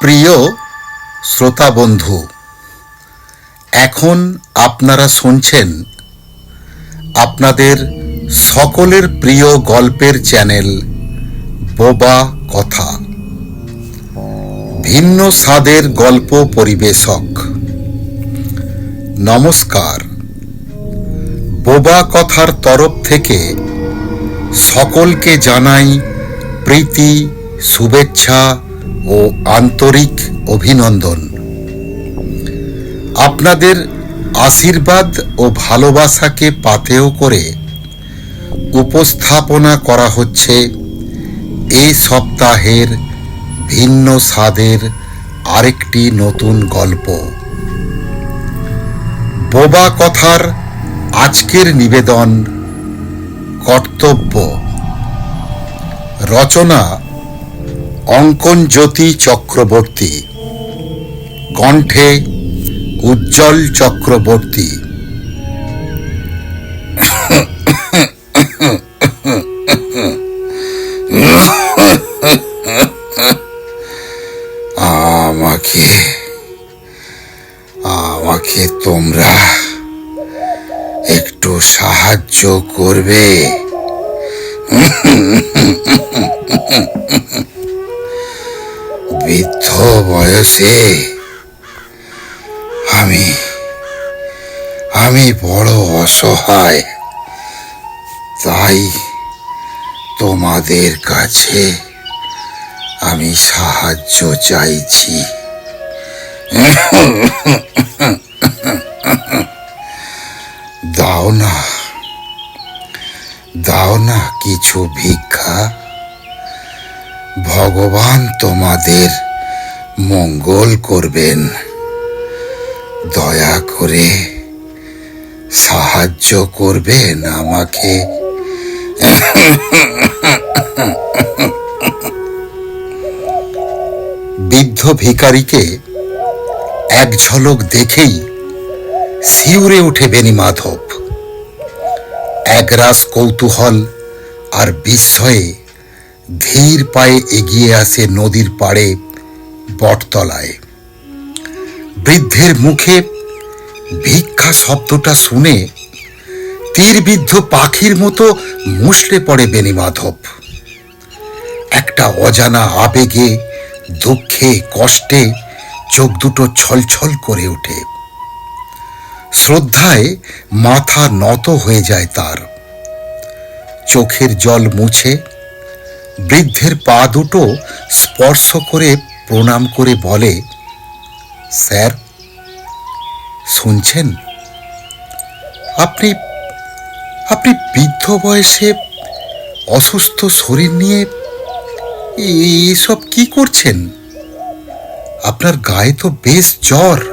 প্রিয় শ্রোতা বন্ধু, এখন আপনারা শুনছেন আপনাদের সকলের প্রিয় গল্পের চ্যানেল বোবা কথা। ভিন্ন স্বাদের গল্প পরিবেশক। নমস্কার। বোবা কথার তরফ থেকে সকলকে জানাই প্রীতি, শুভেচ্ছা ও আন্তরিক অভিনন্দন। আপনাদের আশীর্বাদ ও ভালোবাসাকে পাতেও করে উপস্থাপনা করা হচ্ছে এই সপ্তাহের ভিন্ন স্বাদের আরেকটি নতুন গল্প। বোবা কথার আজকের নিবেদন কর্তব্য। রচনা অঙ্কন জ্যোতি চক্রবর্তী। কণ্ঠে উজ্জ্বল চক্রবর্তী। আমাকে আমাকে তোমরা একটু সাহায্য করবে। বয়সে আমি আমি বড় অসহায়। তাই তোমাদের কাছে আমি সাহায্য চাইছি। দাও না দাও না কিছু ভিক্ষা। ভগবান তোমাদের মঙ্গল করবেন। দয়া করে সাহায্য করবেন আমাকে। বৃদ্ধ ভিখারিকে এক ঝলক দেখেই শিউরে উঠে বেনি মাধব। একরাশ কৌতূহল আর বিস্ময়ে ধীর পায়ে এগিয়ে আসে নদীর পাড়ে। বটতলায়। বৃদ্ধের মুখে ভিক্ষা শব্দটা শুনে তীরবিদ্ধ পাখির মতো মুষড়ে পড়ে বেনি মাধব একটা অজানা আবেগে, দুঃখে, কষ্টে চোখ দুটো ছলছল করে ওঠে। শ্রদ্ধায় মাথা নত হয়ে যায় তার। চোখের জল মুছে বৃদ্ধের পা দুটো স্পর্শ করে প্রণাম করে বলে স্যার শুনছেন? আপনি আপনি বৃদ্ধ বয়সে অসুস্থ শরীর নিয়ে এসব কি করছেন? আপনার গায়ে তো বেশ জ্বর।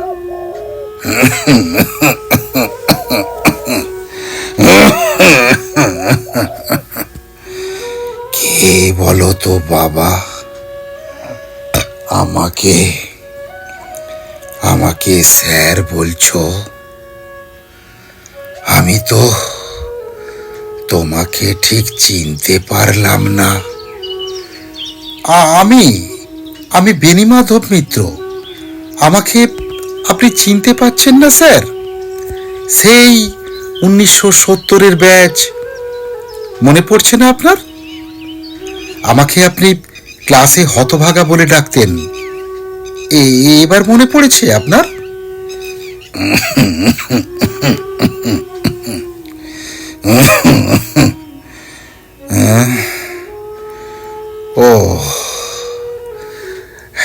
কে বলো তো বাবা? আমাকে আমাকে স্যার বলছো? আমি তো তোমাকে ঠিক চিনতে পারলাম না। আমি আমি বেনিমাধব মিত্র। আমাকে আপনি চিনতে পাচ্ছেন না, স্যার? সেই উনিশশো সত্তরের ব্যাচ, মনে পড়ছে না আপনার? আমাকে আপনি ক্লাসে হতভাগা বলে ডাকতেন। এবার মনে পড়েছে আপনার? ও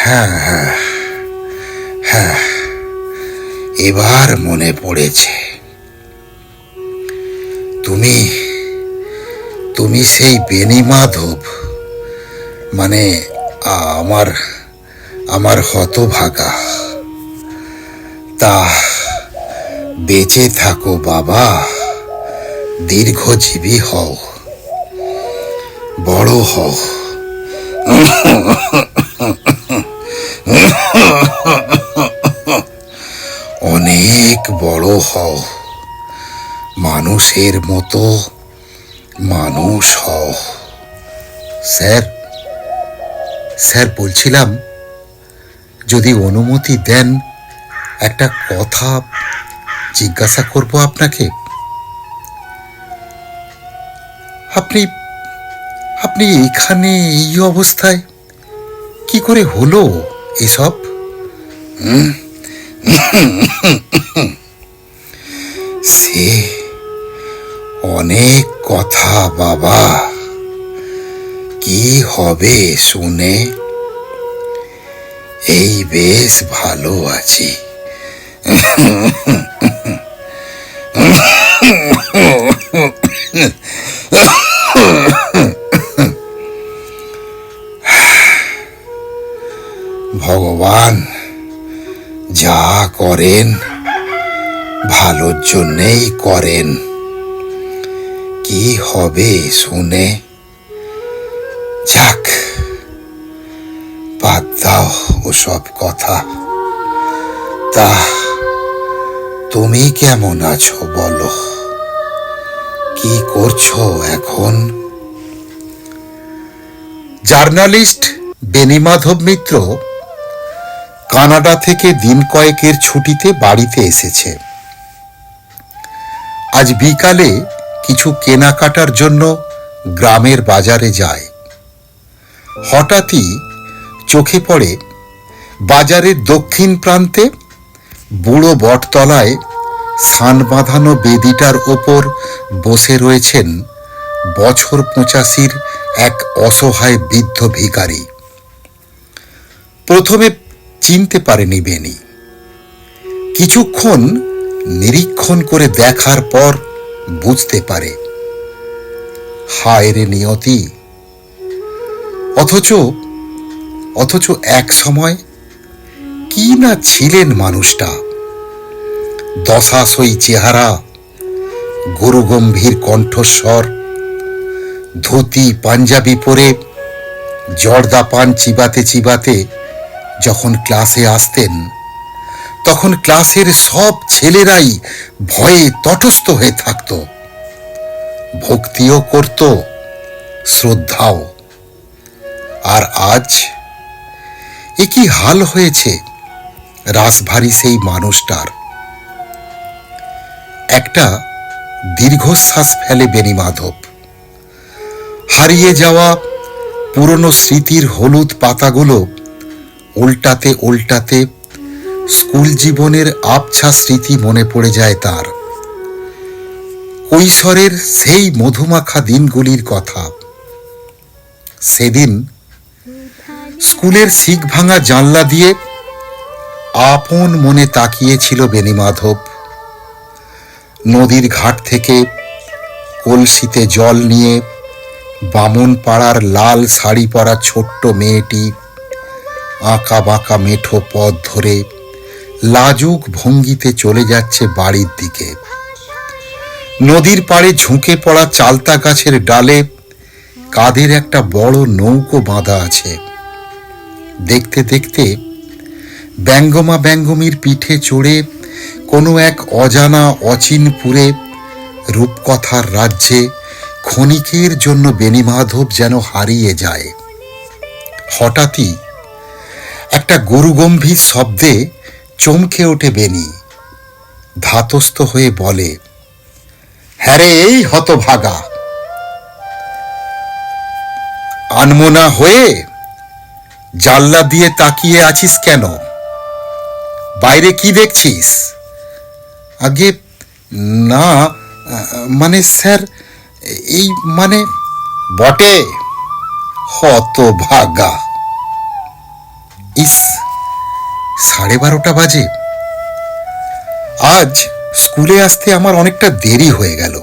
হ্যাঁ হ্যাঁ হ্যাঁ এবার মনে পড়েছে। তুমি তুমি সেই বেনি মাধব। মানে আমার আমার হতভাগা। তা, বেঁচে থাকো বাবা, দীর্ঘজীবী হও, বড় হও। অনেক বড় হও, মানুষের মতো মানুষ হও। স্যার? স্যার, বলছিলাম, যদি অনুমতি দেন, একটা কথা জিজ্ঞাসা করব আপনাকে। আপনি আপনি এখানে এই অবস্থায় কি করে হলো এসব? সে অনেক কথা, বাবা। কি হবে শুনে? এই বেশ ভালো আছি। ভগবান যা করেন, ভালোর জন্যেই করেন। কি হবে শুনে? যাক, বাদ দাও ওসব কথা। তা, তুমি কেমন আছো বলো? কি করছ এখন? জার্নালিস্ট বেনিমাধব মিত্র কানাডা থেকে দিন কয়েকের ছুটিতে বাড়িতে এসেছে। আজ বিকালে কিছু কেনাকাটার জন্য গ্রামের বাজারে যায়। হঠাৎই চোখে পড়ে বাজারের দক্ষিণ প্রান্তে বুড়ো বটতলায় সান বাঁধানো বেদিটার ওপর বসে রয়েছেন বছর পঁচাশির এক অসহায় বৃদ্ধ ভিখারি। প্রথমে চিনতে পারেনি বেনি কিছুক্ষণ নিরীক্ষণ করে দেখার পর বুঝতে পারে, হায় রে নিয়তি অথচ অথচ এক সময় কি না ছিলেন মানুষটা? দশাশই চেহারা, গুরুগম্ভীর কণ্ঠস্বর, ধুতি, পাঞ্জাবি পরে জর্দা পান চিবাতে চিবাতে যখন ক্লাসে আসতেন, তখন ক্লাসের সব ছেলেরাই ভয়ে তটস্থ হয়ে থাকত। ভক্তিও করত, শ্রদ্ধাও। আর আজ? এ কি হাল হয়েছে? রাসভারী সেই মানুষটার। একটা দীর্ঘশ্বাস ফেলে বেনি মাধব হারিয়ে যাওয়া পুরনো স্মৃতির হলুদ পাতাগুলো উল্টাতে উল্টাতে স্কুল জীবনের আবছা স্মৃতি মনে পড়ে যায় তার। কৈশোরের সেই মধুমাখা দিনগুলির কথা। সেদিন স্কুলের শিখ ভাঙা জানলা দিয়ে আপন মনে তাকিয়েছিল বেনিমাধব নদীর ঘাট থেকে কলসিতে জল নিয়ে বামন পাড়ার লাল শাড়ি পরা ছোট্ট মেয়েটি আঁকা বাঁকা মেঠো পথ ধরে লাজুক ভঙ্গিতে চলে যাচ্ছে বাড়ির দিকে। নদীর পাড়ে ঝুঁকে পড়া চালতা গাছের ডালে কাদের একটা বড় নৌকো বাঁধা আছে। দেখতে দেখতে ব্যঙ্গমা ব্যঙ্গমীর পিঠে চড়ে কোনো এক অজানা অচিনপুরে রূপকথার রাজ্যে ক্ষণিকের জন্য বেনিমাধব যেন হারিয়ে যায়। হঠাৎই একটা গরুগম্ভীর শব্দে চমকে ওঠে বেনি ধাতস্থ হয়ে বলে হ্যাঁ রে, এই হতভাগা। আনমোনা হয়ে জানলা দিয়ে তাকিয়ে আছিস কেন? বাইরে কি দেখছিস? আগে, না মানে স্যার, এই মানে বটে। হত ভাগা ইস, সাড়ে বারোটা বাজে। আজ স্কুলে আসতে আমার অনেকটা দেরি হয়ে গেল।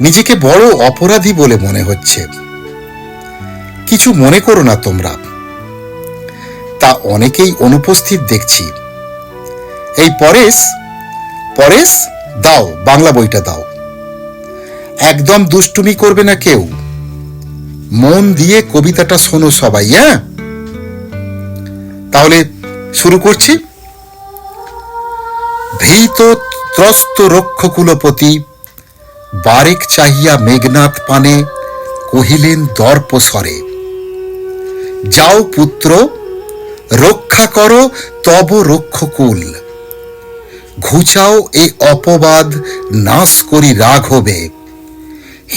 নিজেকে বড় অপরাধী বলে মনে হচ্ছে। কিছু মনে করো না তোমরা। তা অনেকেই অনুপস্থিত দেখছি। এই পরেশ পরেশ, দাও, বাংলা বইটা দাও। একদম দুষ্টুমি করবে না কেউ। মন দিয়ে কবিতাটা শোনো সবাই হ্যাঁ? তাহলে শুরু করছি। ভীত ত্রস্ত রক্ষকুলপতি, বারেক চাহিয়া মেঘনাথ পানে কহিলেন দর্প স্বরে যাও পুত্র, রক্ষা করো, তব রক্ষকুল। ঘুচাও এ অপবাদ নাশ করি রাঘবে।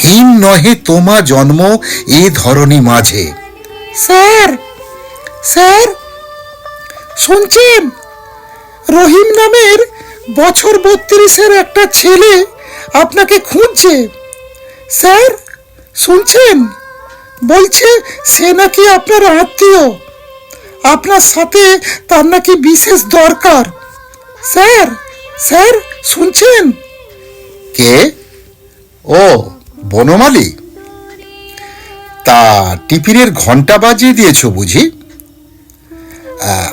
হীন নহে তোমা জন্ম এ ধরনী মাঝে। স্যার স্যার, শুনছেন? রহিম নামের বছর বত্রিশের একটা ছেলে আপনাকে খুঁজছে। স্যার, শুনছেন? বলছে সে নাকি আপনার আত্মীয়। আপনার সাথে তার নাকি বিশেষ দরকার। স্যার স্যার শুনছেন? কে? ও বনমালী। তা টিফিনের ঘণ্টা বাজিয়ে দিয়েছ বুঝি?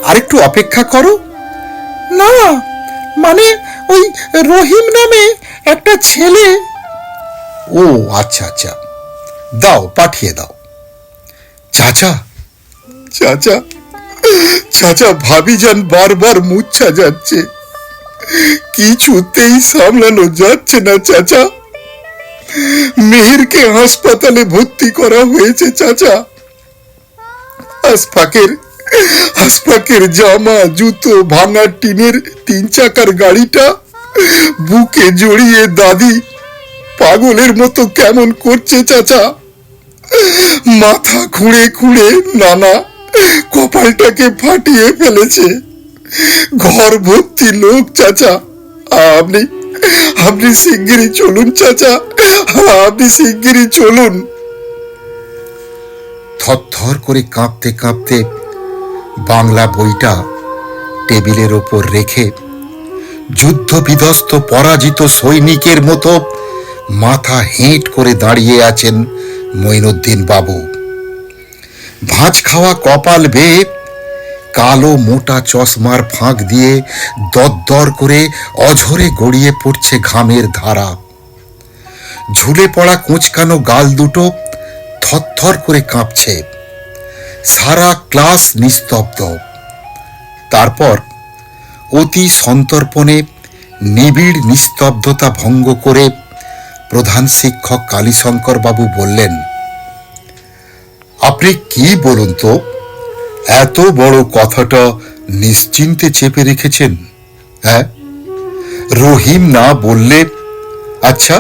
আরেকটু অপেক্ষা করো। না মানে ওই রহিম নামে একটা ছেলে। ও আচ্ছা আচ্ছা। দাও পাঠিয়ে দাও। চাচা চাচা চাচা ভাবি যান বারবার মুচ্ছা যাচ্ছে। কিছুতেই সামলানো যাচ্ছে না চাচা। মেহেরকে হাসপাতালে ভর্তি করা হয়েছে চাচা। আসফাকের আসফাকের জামা, জুতো, ভাঙা টিনের তিন চাকার গাড়িটা, বুকে জড়িয়ে দাদি পাগলের মতো কেমন করছে চাচা? মাথা খুঁড়ে খুঁড়ে নানা কপালটাকে ফাটিয়ে ফেলেছে। ঘর ভর্তি লোক, চাচা। আপনি আপনি শিগগিরই চলুন, চাচা। আপনি শিগগিরই চলুন। থরথর করে কাঁপতে কাঁপতে বাংলা বইটা টেবিলের ওপর রেখে যুদ্ধ বিধ্বস্ত পরাজিত সৈনিকের মতো মাথা হেঁট করে দাঁড়িয়ে আছেন মঈনুদ্দিন বাবু। ভাঁজ খাওয়া কপাল বেয়ে কালো মোটা চশমার ফাঁক দিয়ে দরদর করে অঝরে গড়িয়ে পড়ছে ঘামের ধারা। ঝুলে পড়া কুঁচকানো গাল দুটো থরথর করে কাঁপছে। সারা ক্লাস নিস্তব্ধ। তারপর অতি সন্তর্পণে নিবিড় নিস্তব্ধতা ভঙ্গ করে প্রধান শিক্ষক কালীশঙ্কর বাবু বললেন, আপনি কি বলুন তো? এত বড় কথাটা নিশ্চিন্তে চেপে রেখেছেন হ্যাঁ? রহিম না বললে আচ্ছা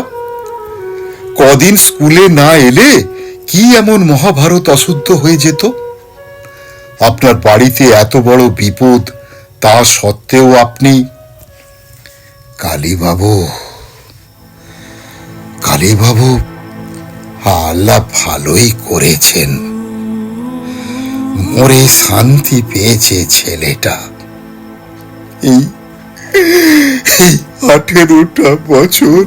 কদিন স্কুলে না এলে কি এমন মহাভারত অশুদ্ধ হয়ে যেত? আপনার বাড়িতে এত বড় বিপদ, তা সত্ত্বেও আপনি, কালীবাবু কালীবাবু আল্লাহ ভালোই করেছেন। মরে শান্তি পেয়েছে ছেলেটা। এই আঠেরোটা বছর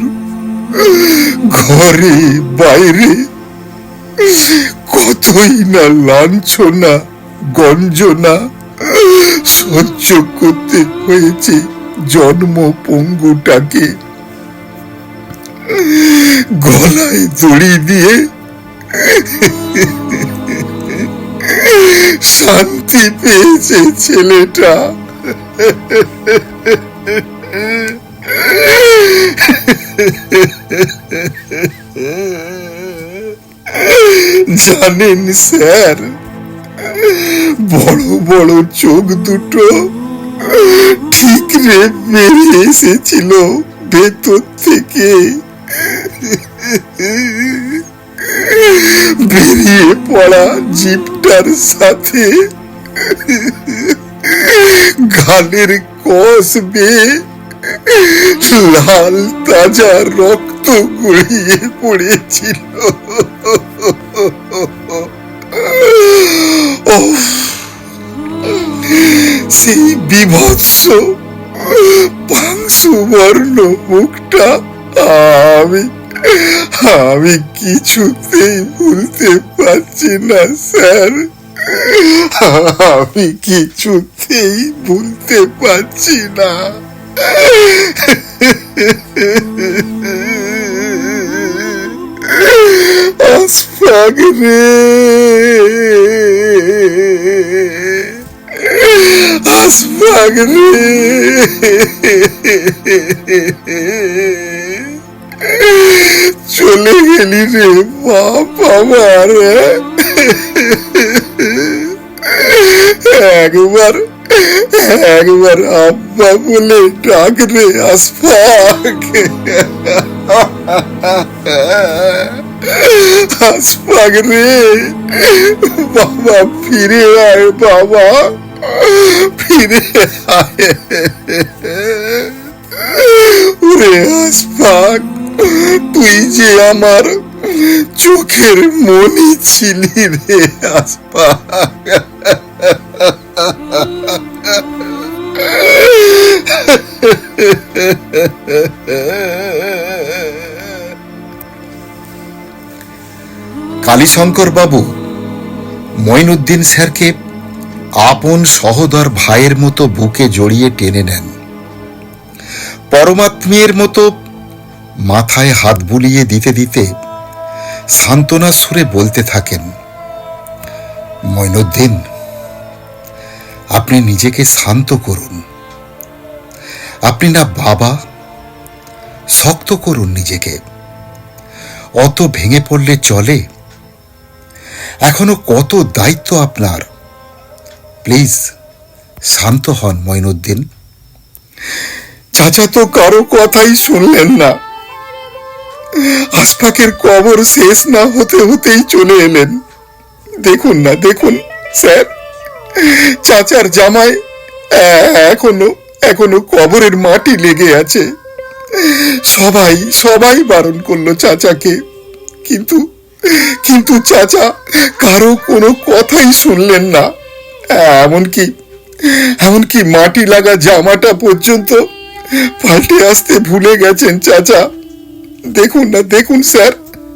ঘরে, বাইরে কতই না লাঞ্ছনা, গঞ্জনা সহ্য করতে হয়েছে জন্ম পঙ্গুটাকে গলায় দড়ি দিয়ে শান্তি পেয়েছে ছেলেটা। জানেন স্যার, বড় বড় চোখ দুটো ঠিকরে বেরিয়ে এসেছিল ভেতর থেকে। বেরিয়ে পড়া জিপটার সাথে গালের কষ বেয়ে লাল তাজা রক্ত গড়িয়ে পড়েছিল। সেই বিভৎস পাংশুবর্ণ মুখটা আমি আমি কিছুতেই ভুলতে পারছি না, স্যার। আমি কিছুতেই ভুলতে পারছি না। আসফাক রে। আসফাক রে। চলে গেলি রে বাপ আমার একবার একবার আব্বা বলে ডাক রে আসফাক আসফাক রে বাবা ফিরে আয় বাবা ফিরে আয় ওরে আসফাক তুই যে আমার চোখের মনি ছিলি রে আসফাক কালীশঙ্কর বাবু মঈনুদ্দিন স্যারকে আপন সহদর ভাইয়ের মতো বুকে জড়িয়ে টেনে নেন। পরমাত্মীয়ের মতো মাথায় হাত বুলিয়ে দিতে দিতে সান্ত্বনা সুরে বলতে থাকেন মঈনুদ্দিন আপনি নিজেকে শান্ত করুন। আপনি না বাবা, শক্ত করুন নিজেকে। অত ভেঙে পড়লে চলে। এখনও কত দায়িত্ব আপনার। প্লিজ, শান্ত হন মঈনুদ্দিন চাচা তো কারও কথাই শুনলেন না। আশফাকের কবর শেষ না হতে হতেই চলে এলেন। দেখুন না, দেখুন, স্যার। চাচার জামায় এ- এখনও এখনও কবরের মাটি লেগে আছে। সবাই সবাই বারণ করল চাচাকে। কিন্তু কিন্তু চাচা কারও কোনো কথাই শুনলেন না। এমনকি এমনকি মাটি লাগা জামাটা পর্যন্ত পাল্টে আসতে ভুলে গেছেন চাচা। দেখুন না, দেখুন স্যার,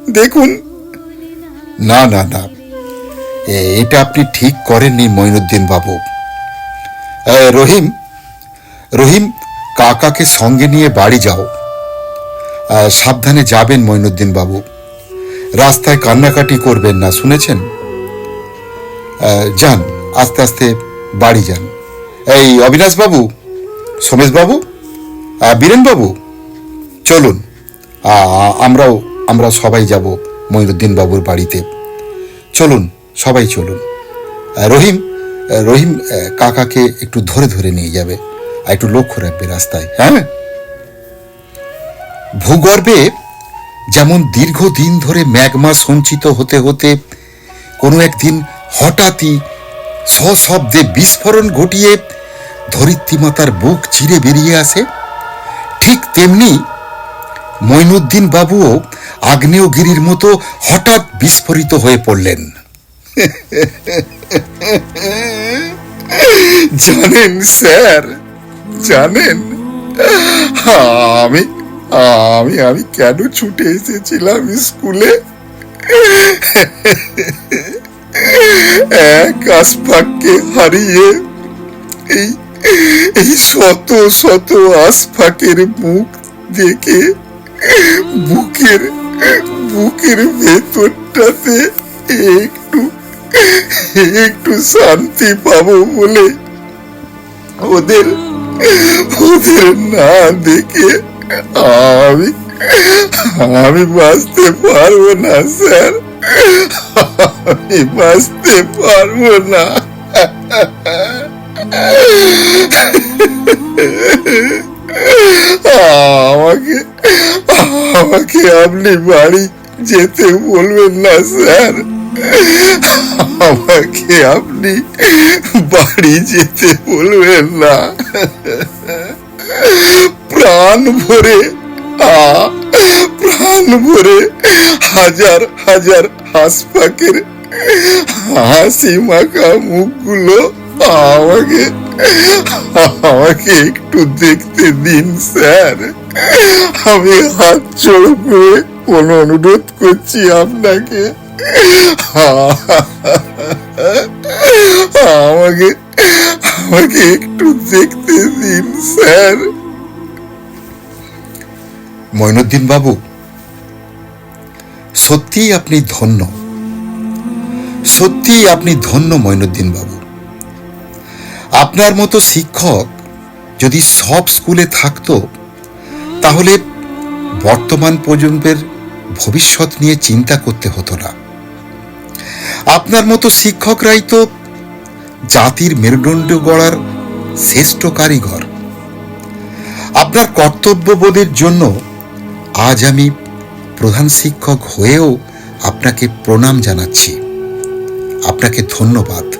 দেখুন। না না না। এটা আপনি ঠিক করেননি মঈনুদ্দিন বাবু। রহিম রহিম, কাকাকে সঙ্গে নিয়ে বাড়ি যাও। সাবধানে যাবেন মঈনুদ্দিন বাবু। রাস্তায় কান্নাকাটি করবেন না, শুনেছেন? যান, আস্তে আস্তে বাড়ি যান। এই অবিনাশ বাবু, সোমেশ বাবু বীরেন বাবু, চলুন। আমরাও, আমরা সবাই যাব মঈনুদ্দিন বাবুর বাড়িতে। চলুন, সবাই চলুন। রহিম রহিম কাকাকে একটু ধরে ধরে নিয়ে যাবে আর একটু লক্ষ্য রাখবে রাস্তায় হ্যাঁ? ভূগর্ভে যেমন দীর্ঘদিন ধরে ম্যাগমা সঞ্চিত হতে হতে কোনো একদিন হঠাৎই সশব্দে বিস্ফোরণ ঘটিয়ে ধরিত্রী মাতার বুক চিরে বেরিয়ে আসে, ঠিক তেমনি মঈনুদ্দিন বাবুও আগ্নেয়গিরির মতো হঠাৎ বিস্ফোরিত হয়ে পড়লেন। জানেন, স্যার, জানেন, আমি আমি আমি কেন ছুটে এসেছিলাম স্কুলে? এক আসফাককে হারিয়ে এই এই শত শত আসফাকের মুখ দেখে বুকের বুকের ভেতরটাতে একটু একটু শান্তি পাবো বলে ওদের ওদের না দেখে আমি আমি বাঁচতে পারব না, স্যার। আমি বাঁচতে পারব না। আমাকে আমাকে আপনি বাড়ি যেতে বলবেন না, স্যার। আমাকে আপনি বাড়ি যেতে বলবেন না। প্রাণ ভরে, আ, প্রাণ ভরে হাজার হাজার হাসপাকের হাসি মাখা মুখগুলো আমাকে আমাকে একটু দেখতে দিন, স্যার। আমি হাত জোড় করে কোন অনুরোধ করছি আপনাকে। আমাকে আমাকে একটু দেখতে দিন, স্যার। মঈনুদ্দিন বাবু, সত্যিই আপনি ধন্য। সত্যিই আপনি ধন্য মঈনুদ্দিন বাবু। আপনার মতো শিক্ষক যদি সব স্কুলে থাকতো, তাহলে বর্তমান প্রজন্মের ভবিষ্যৎ নিয়ে চিন্তা করতে হতো না। আপনার মতো শিক্ষকরাই তো জাতির মেরুদণ্ড গড়ার শ্রেষ্ঠ কারিগর। আপনার কর্তব্যবোধের জন্য আজ আমি প্রধান শিক্ষক হয়েও আপনাকে প্রণাম জানাচ্ছি। আপনাকে ধন্যবাদ।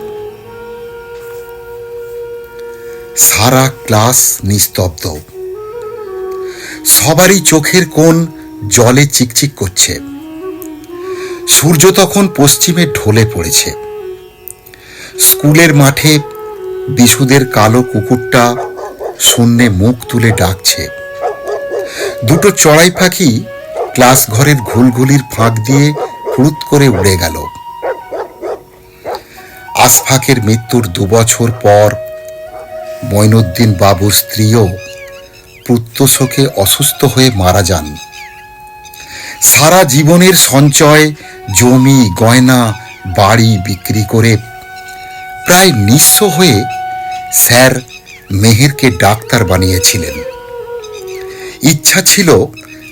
সারা ক্লাস নিস্তব্ধ। সবারই চোখের কোণ জলে চিকচিক করছে। সূর্য তখন পশ্চিমে ঢলে পড়েছে। স্কুলের মাঠে বিশুদের কালো কুকুরটা শূন্যে মুখ তুলে ডাকছে। দুটো চড়াই পাখি ক্লাস ঘরের ঘুলঘুলির ফাঁক দিয়ে ক্রুত করে উড়ে গেল। আসফাকের মৃত্যুর দুবছর পর মঈনুদ্দিন বাবুর স্ত্রীও পুত্রশোকে অসুস্থ হয়ে মারা যান। সারা জীবনের সঞ্চয়, জমি, গয়না, বাড়ি বিক্রি করে প্রায় নিঃস্ব হয়ে স্যার মেহেরকে ডাক্তার বানিয়েছিলেন। ইচ্ছা ছিল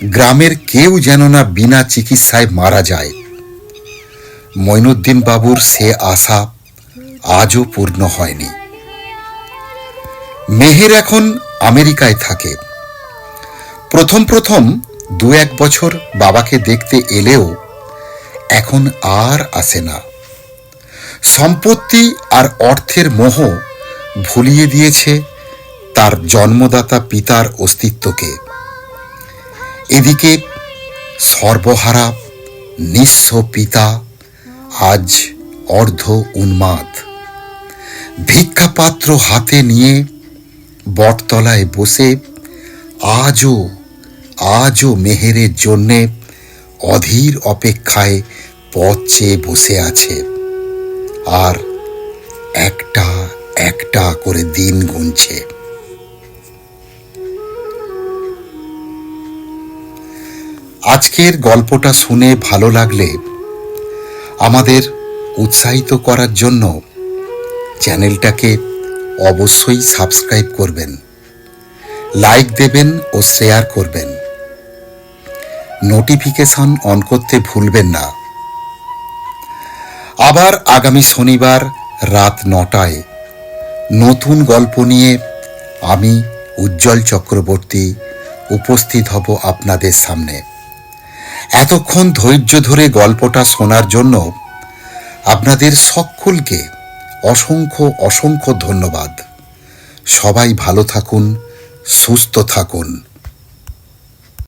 গ্রামের কেউ যেন না বিনা চিকিৎসায় মারা যায়। মঈনুদ্দিন বাবুর সে আশা আজও পূর্ণ হয়নি। মেহের এখন আমেরিকায় থাকে। প্রথম প্রথম দু এক বছর বাবাকে দেখতে এলেও এখন আর আসে না। সম্পত্তি আর অর্থের মোহ ভুলিয়ে দিয়েছে তার জন্মদাতা পিতার অস্তিত্বকে। এদিকে সর্বহারা নিঃস্ব পিতা আজ অর্ধ উন্মাদ। ভিক্ষাপাত্র হাতে নিয়ে বটতলায় বসে আজও আজও মেহেরের জন্যে অধীর অপেক্ষায় পথ চেয়ে বসে আছে। আর একটা একটা করে দিন গুনছে। আজকের গল্পটা শুনে ভালো লাগলে আমাদের উৎসাহিত করার জন্য চ্যানেলটাকে অবশ্যই সাবস্ক্রাইব করবেন। লাইক দেবেন ও শেয়ার করবেন। নোটিফিকেশন অন করতে ভুলবেন না। আবার আগামী শনিবার রাত নটায় নতুন গল্প নিয়ে আমি উজ্জ্বল চক্রবর্তী উপস্থিত হব আপনাদের সামনে। এতক্ষণ ধৈর্য ধরে গল্পটা শোনার জন্য আপনাদের সকলকে অসংখ্য অসংখ্য ধন্যবাদ। সবাই ভালো থাকুন সুস্থ থাকুন।